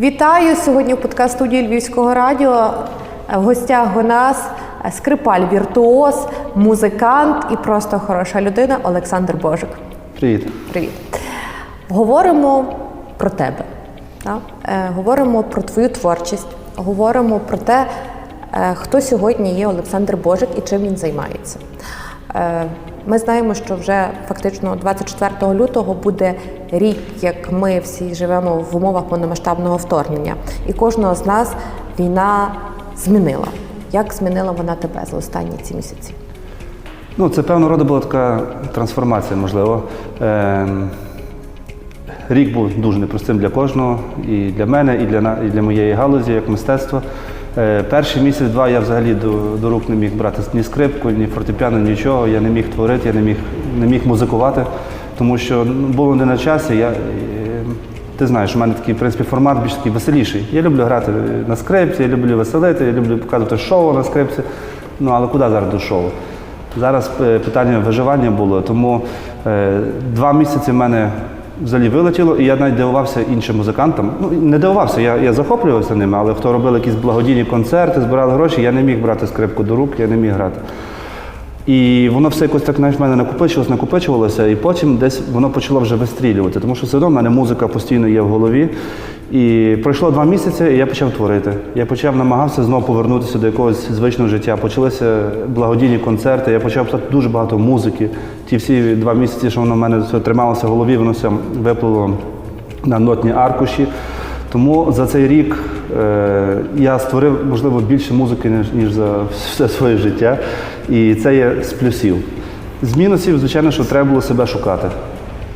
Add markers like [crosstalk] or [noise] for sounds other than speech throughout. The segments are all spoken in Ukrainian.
Вітаю сьогодні в подкаст студії Львівського радіо. В гостях у нас скрипаль віртуоз, музикант і просто хороша людина Олександр Божик. Привіт. Привіт. Говоримо про тебе. Так? Е, говоримо про твою творчість, говоримо про те, е, хто сьогодні є Олександр Божик і чим він займається. Е, Ми знаємо, що вже фактично 24 лютого буде рік, як ми всі живемо в умовах повномасштабного вторгнення, і кожного з нас війна змінила. Як змінила вона тебе за останні ці місяці? Ну, це певного роду була така трансформація, можливо. Ем, Рік був дуже непростим для кожного, і для мене, і для, і для моєї галузі, як мистецтва. Е, Перший місяць-два я взагалі до, до рук не міг брати ні скрипку, ні фортепіано, нічого. Я не міг творити, я не міг, не міг музикувати, тому що ну, було не на часі. Я, е, ти знаєш, у мене такий в принципі, формат більш такий веселіший. Я люблю грати на скрипці, я люблю веселити, я люблю показувати шоу на скрипці. Ну але куди зараз до шоу? Зараз е, питання виживання було, тому е, два місяці в мене взагалі вилетіло, і я навіть дивувався іншим музикантам. Ну, не дивувався, я, я захоплювався ними, але хто робив якісь благодійні концерти, збирали гроші, я не міг брати скрипку до рук, я не міг грати. І воно все якось так знаєш, в мене накопичувалося, накопичувалося, і потім десь воно почало вже вистрілювати, тому що все одно в мене музика постійно є в голові. І пройшло два місяці, і я почав творити. Я почав намагався знову повернутися до якогось звичного життя. Почалися благодійні концерти, я почав писати дуже багато музики. Ті всі два місяці, що воно в мене все трималося в голові, воно все виплило на нотні аркуші. Тому за цей рік е, я створив, можливо, більше музики, ніж, ніж за все своє життя. І це є з плюсів. З мінусів, звичайно, що треба було себе шукати.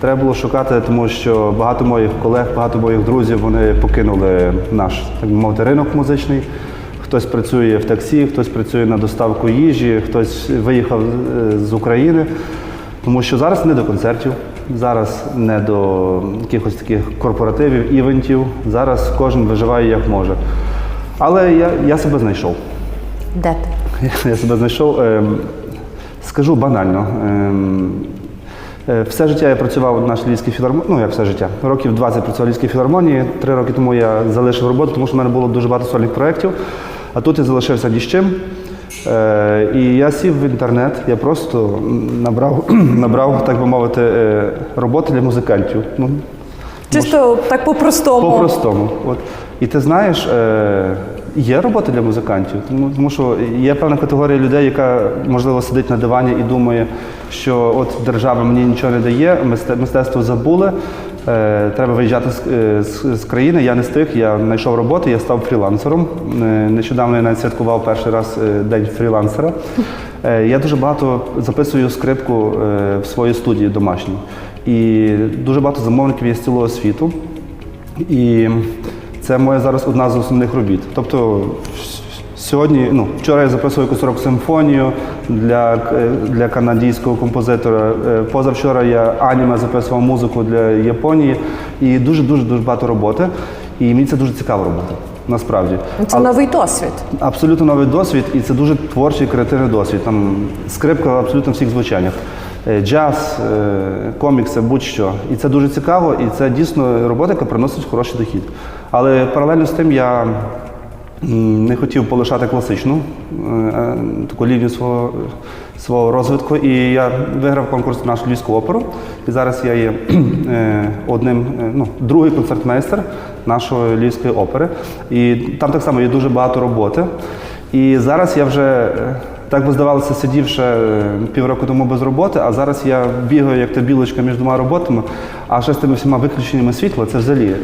Треба було шукати, тому що багато моїх колег, багато моїх друзів вони покинули наш так би мовити, ринок музичний. Хтось працює в таксі, хтось працює на доставку їжі, хтось виїхав е, з України. Тому що зараз не до концертів, зараз не до якихось таких корпоративів, івентів. Зараз кожен виживає як може. Але я, я себе знайшов. Де ти? [laughs] Я себе знайшов. Ем, скажу банально. Ем, все життя я працював нашій Львівській філармонії, ну як все життя. Років 20 працював в Львівській філармонії. Три роки тому я залишив роботу, тому що в мене було дуже багато сольних проєктів. А тут я залишився ні з чим. Е, і я сів в інтернет, я просто набрав, [clears throat] набрав так би мовити, е, роботи для музикантів. Ну, Чисто так по-простому. по-простому. От. І ти знаєш, е, є робота для музикантів, тому, тому що є певна категорія людей, яка, можливо, сидить на дивані і думає, що от держава мені нічого не дає, мистецтво забули, е, треба виїжджати з, е, з, з країни. Я не встиг, я знайшов роботу, я став фрілансером. Е, Нещодавно я навіть святкував перший раз е, день фрілансера. Я дуже багато записую скрипку в своїй студії домашній. І дуже багато замовників є з цілого світу. І це моя зараз одна з основних робіт. Тобто сьогодні, ну, вчора я записував якусь рок-симфонію для, е, для канадського композитора. Е, Позавчора я аніме записував музику для Японії. І дуже-дуже дуже багато роботи. І мені це дуже цікава робота. Насправді. Це Але- новий досвід. Абсолютно новий досвід, і це дуже творчий, креативний досвід. Там скрипка в абсолютно всіх звучаннях. Е, Джаз, е, комікси, будь-що. І це дуже цікаво, і це дійсно робота, яка приносить хороший дохід. Але паралельно з тим я не хотів полишати класичну е, таку лінію свого, свого розвитку. І я виграв конкурс в нашу львівську оперу. І зараз я є [clears throat] одним, ну, другий концертмейстер нашої львівської опери. І там так само є дуже багато роботи. І зараз я вже. Е, Так би здавалося, сидів ще е, півроку тому без роботи, а зараз я бігаю як та білочка між двома роботами, а ще з тими всіма виключеннями світла, це взагалі.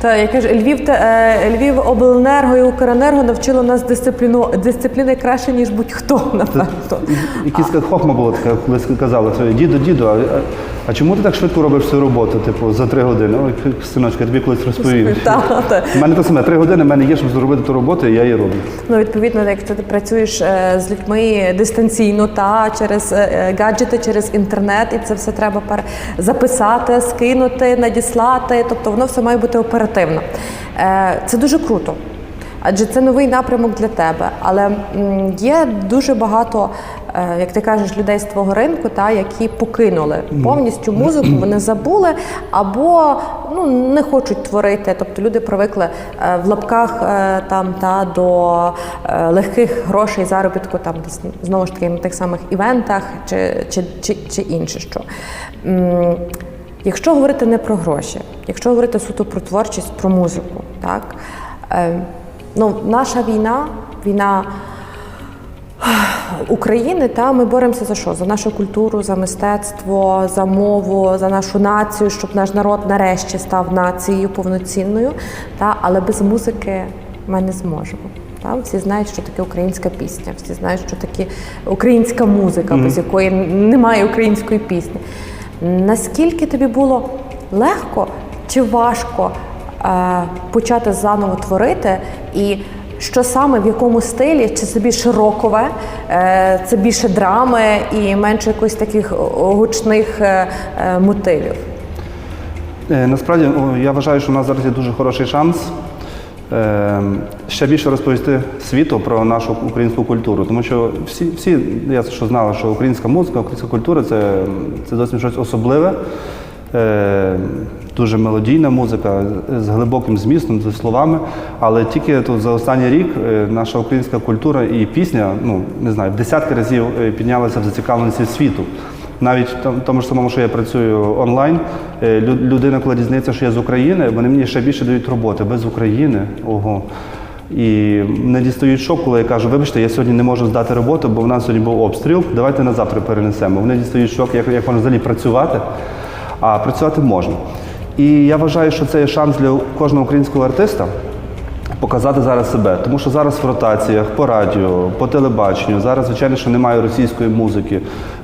Та я кажу, Львів та е, Львів обленерго і Укренерго навчило нас дисципліну дисципліни краще ніж будь-хто [laughs] напевно. Така хохма була така, коли казали, що діду, діду, а, а, чому ти так швидко робиш всю роботу? Типу, за три години? Ой, синочка, я тобі колись та. У мене те саме, три години в мене є, щоб зробити ту роботу, і я її роблю. Ну, відповідно, якщо ти працюєш е, з людьми дистанційно та через е, гаджети, через інтернет, і це все треба записати, скинути, надіслати. Тобто воно все має бути оперативно. Е, Це дуже круто. Адже це новий напрямок для тебе. Але є дуже багато е, як ти кажеш, людей з твого ринку, та які покинули повністю музику, вони забули або ну не хочуть творити. Тобто люди привикли е, в лапках там та до легких грошей заробітку, там знову ж таки на тих самих івентах чи, чи, чи, чи інше що. Якщо говорити не про гроші, якщо говорити суто про творчість, про музику, так е, ну, наша війна, війна [sighs] України, та ми боремося за що? За нашу культуру, за мистецтво, за мову, за нашу націю, щоб наш народ нарешті став нацією повноцінною. Та, але без музики ми не зможемо. Та? Всі знають, що таке українська пісня, всі знають, що таке українська музика, без якої немає української пісні. Наскільки тобі було легко чи важко е, почати заново творити? І що саме в якому стилі? Чи це більше рокове, е, це більше драми і менше якось таких гучних е, е, мотивів? Насправді я вважаю, що у нас зараз є дуже хороший шанс ще більше розповісти світу про нашу українську культуру. Тому що всі, всі я що знали, що українська музика, українська культура це, це досить щось особливе, е, дуже мелодійна музика з глибоким змістом, з словами. Але тільки тут за останній рік е, наша українська культура і пісня, ну не знаю, в десятки разів е, піднялася в зацікавленості світу. Навіть в тому- ж самому, що я працюю онлайн, е, людина, коли дізнається, що я з України, вони мені ще більше дають роботи. Ви з України, ого. І мене дістають шок, коли я кажу, вибачте, я сьогодні не можу здати роботу, бо в нас сьогодні був обстріл. Давайте на завтра перенесемо. Вони дістають шок, як, як можна взагалі працювати, а працювати можна. І я вважаю, що це є шанс для кожного українського артиста показати зараз себе. Тому що зараз в ротаціях, по радіо, по телебаченню, зараз, звичайно, що немає російської музики.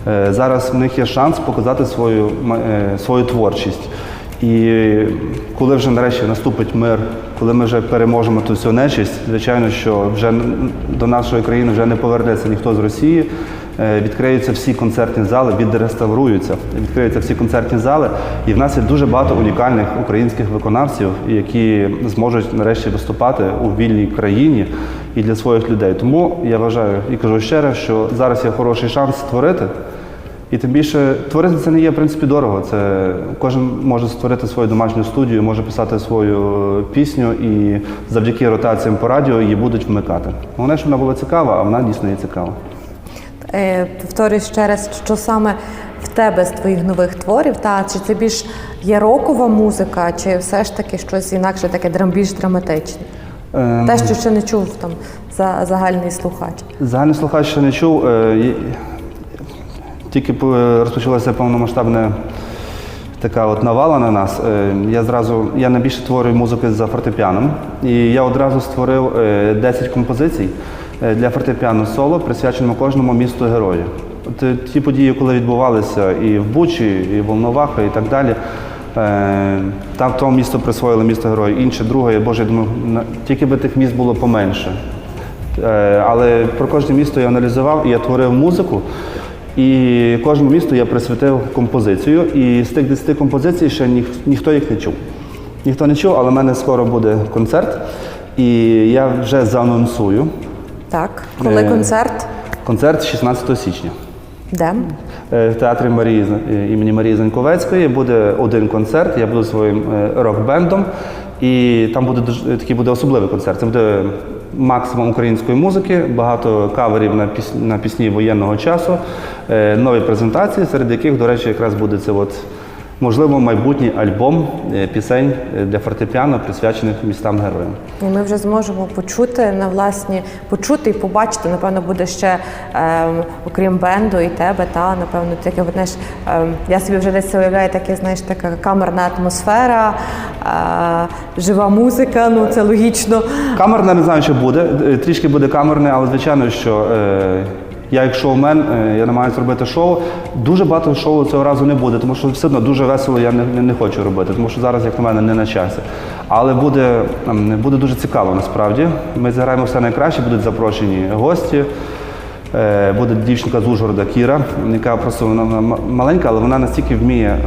Е, Зараз в них є шанс показати свою, е, свою творчість. І коли вже нарешті наступить мир, коли ми вже переможемо ту всю нечисть, звичайно, що вже до нашої країни вже не повернеться ніхто з Росії. Е, Відкриються всі концертні зали, відреставруються, відкриються всі концертні зали, і в нас є дуже багато унікальних українських виконавців, які зможуть нарешті виступати у вільній країні і для своїх людей. Тому я вважаю і кажу ще раз, що зараз є хороший шанс створити. І тим більше творити це не є в принципі дорого. Це кожен може створити свою домашню студію, може писати свою пісню, і завдяки ротаціям по радіо її будуть вмикати. Головне, щоб вона була цікава, а вона дійсно є цікава. Е, Повторюю ще раз, що саме в тебе з твоїх нових творів, та чи це більш є рокова музика, чи все ж таки щось інакше таке більш драматичне? Ем, Те, що ще не чув там за загальний слухач. Загальний слухач ще не чув. Е, Тільки розпочалася повномасштабна така от навала на нас. Е, Я зразу я найбільше творюю музики за фортепіаном. І я одразу створив е, 10 композицій е, для фортепіано соло, присвяченому кожному місту герою. От е, ті події, коли відбувалися і в Бучі, і в Волноваха, і так далі. е, Там то місто присвоїли місто герою, інше, друге, Боже, я думаю, тільки би тих міст було поменше. Е, Але про кожне місто я аналізував і я творив музику. І кожному місту я присвятив композицію. І з тих 10 композицій ще ніх, ніхто їх не чув. Ніхто не чув, але в мене скоро буде концерт. І я вже заанонсую. Так, коли Е, концерт, Концерт 16 січня. де? Е, В театрі Марії е, імені Марії Заньковецької буде один концерт. Я буду своїм рок-бендом, і там буде такий буде особливий концерт. Це буде максимум української музики, багато каверів на пісні, на пісні воєнного часу, нові презентації, серед яких, до речі, якраз буде це от. Можливо, майбутній альбом е, пісень е, для фортепіано, присвячених містам героям. І ми вже зможемо почути на власні почути і побачити. Напевно, буде ще ем, окрім бенду і тебе, та напевно, таке знаєш, ем, я собі вже десь уявляю, таке, знаєш, така камерна атмосфера, е, жива музика. Ну це логічно. Камерне не знаю, що буде. Е, Трішки буде камерне, але звичайно, що е, я як шоумен, е, я намагаюся робити шоу. Дуже багато шоу цього разу не буде, тому що все одно дуже весело я не, не, хочу робити, тому що зараз, як на мене, не на часі. Але буде, ем, буде дуже цікаво насправді. Ми зіграємо все найкраще, будуть запрошені гості. Е, Буде дівчинка з Ужгорода Кіра, яка просто вона, маленька, але вона настільки вміє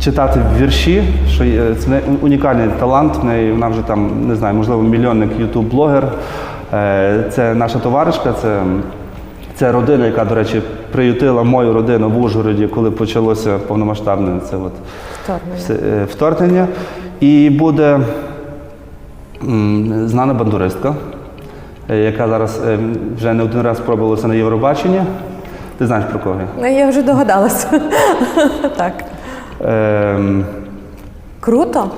читати вірші, що це унікальний талант. В неї вона вже там не знаю, можливо, мільйонник ютуб-блогер. Е, Це наша товаришка, це, Це родина, яка, до речі, приютила мою родину в Ужгороді, коли почалося повномасштабне це от Вторгнення. е, вторгнення. І буде знана бандуристка, е, яка зараз е, вже не один раз пробувалася на Євробаченні. Ти знаєш про кого? я? Ну, я вже догадалася. [laughs] так. Ем, Круто.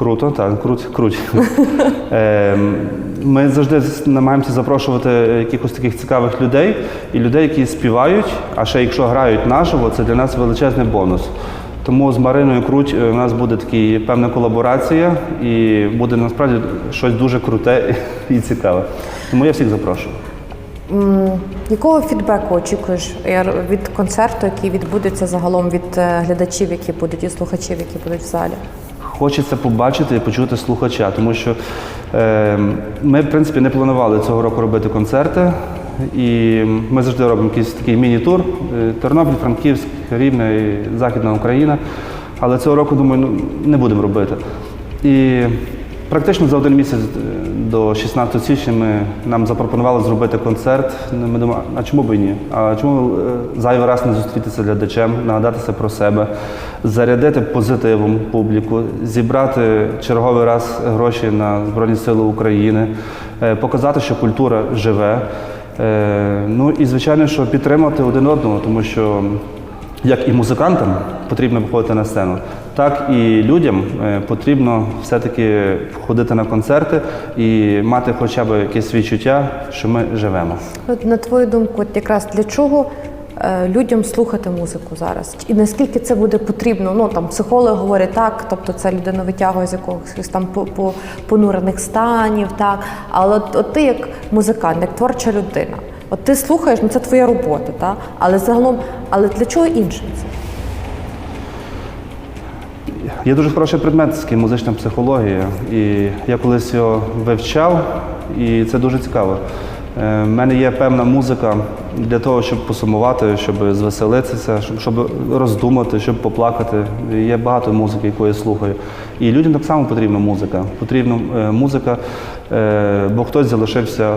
Круто, так, круть, круть. [laughs] Ем, Ми завжди намагаємося запрошувати якихось таких цікавих людей і людей, які співають, а ще якщо грають наживо, це для нас величезний бонус. Тому з Мариною Круть е, у нас буде така певна колаборація і буде насправді щось дуже круте [laughs] і цікаве. Тому я всіх запрошую. Якого фідбеку очікуєш е, від концерту, який відбудеться загалом від е, глядачів, які будуть, і слухачів, які будуть в залі? Хочеться побачити і почути слухача, тому що е, ми, в принципі, не планували цього року робити концерти. І ми завжди робимо якийсь такий міні-тур. е, Тернопіль, Франківськ, Рівне, і Західна Україна. Але цього року, думаю, ну, не будемо робити. І практично за один місяць е, до 16 січня ми, нам запропонували зробити концерт. Ну, Ми думали, а чому б і ні? А чому е, зайвий раз не зустрітися глядачем, нагадатися про себе, зарядити позитивом публіку, зібрати черговий раз гроші на Збройні Сили України, е, показати, що культура живе. Ну і звичайно, що підтримати один одного, тому що як і музикантам потрібно виходити на сцену, так і людям е, потрібно все-таки ходити на концерти і мати хоча б якесь відчуття, що ми живемо. От на твою думку, от якраз для чого е, людям слухати музику зараз? І наскільки це буде потрібно? Ну там психологи говорять так, тобто це людину витягує з якогось там по- по- понурених станів, так. Але от, от ти як музикант, як творча людина, от ти слухаєш, ну це твоя робота, так? Але загалом, але для чого інше це? Є дуже хороший предмет такий музична психологія, і я колись його вивчав, і це дуже цікаво. Е, В мене є певна музика для того, щоб посумувати, щоб звеселитися, щоб, щоб роздумати, щоб поплакати. Є багато музики, яку я слухаю. І людям так само потрібна музика. Потрібна е, музика, е, бо хтось залишився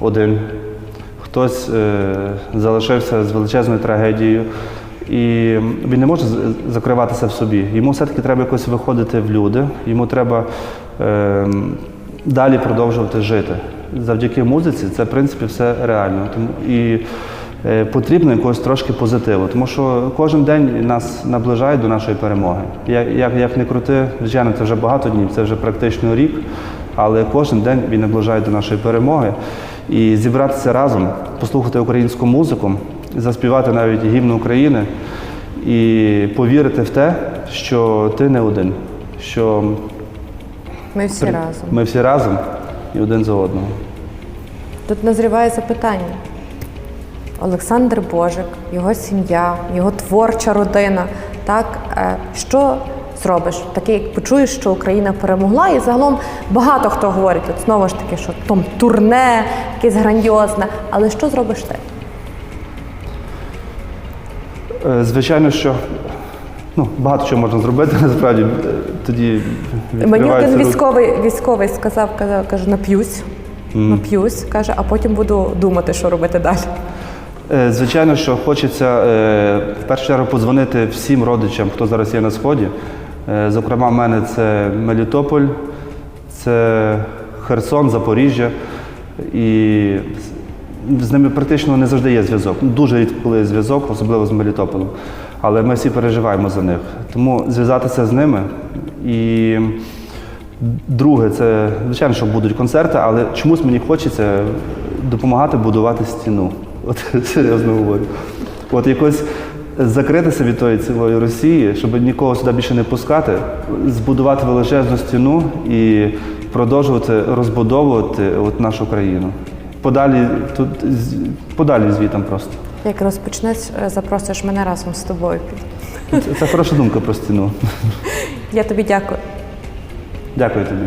один, хтось е, залишився з величезною трагедією. І він не може закриватися в собі. Йому все-таки треба якось виходити в люди, йому треба е, далі продовжувати жити. Завдяки музиці це, в принципі, все реально. Тому і е, потрібно якогось трошки позитиву, тому що кожен день нас наближає до нашої перемоги. Як, як, як не крути, звичайно, це вже багато днів, це вже практично рік, але кожен день він наближає до нашої перемоги. І зібратися разом, послухати українську музику, заспівати навіть гімн України і повірити в те, що ти не один, що Ми всі разом. ми всі разом і один за одного. Тут назріває запитання. Олександр Божик, його сім'я, його творча родина. Так, е, що зробиш? Таке, як почуєш, що Україна перемогла, і загалом багато хто говорить, от знову ж таки, що там турне, якесь грандіозне. Але що зробиш ти? Е, Звичайно, що ну, багато чого можна зробити, [laughs] насправді е, тоді Мені один військовий військовий сказав, казав, каже, нап'юсь, нап'юсь, каже, а потім буду думати, що робити далі. Е, Звичайно, що хочеться в першу чергу подзвонити всім родичам, хто зараз є на сході. Е, Зокрема, в мене це Мелітополь, це Херсон, Запоріжжя. І з- ними практично не завжди є зв'язок. Дуже рідко є зв'язок, особливо з Мелітополем. Але ми всі переживаємо за них. Тому зв'язатися з ними. І друге, це звичайно, що будуть концерти, але чомусь мені хочеться допомагати будувати стіну. От [laughs] серйозно говорю. От якось закритися від тої цілої Росії, щоб нікого сюди більше не пускати, збудувати величезну стіну і продовжувати розбудовувати от нашу країну. Подалі тут подалі звітом просто. Як розпочнеш, е, запросиш мене разом з тобою. Це, це хороша думка про стіну. Я тобі дякую. Дякую тобі.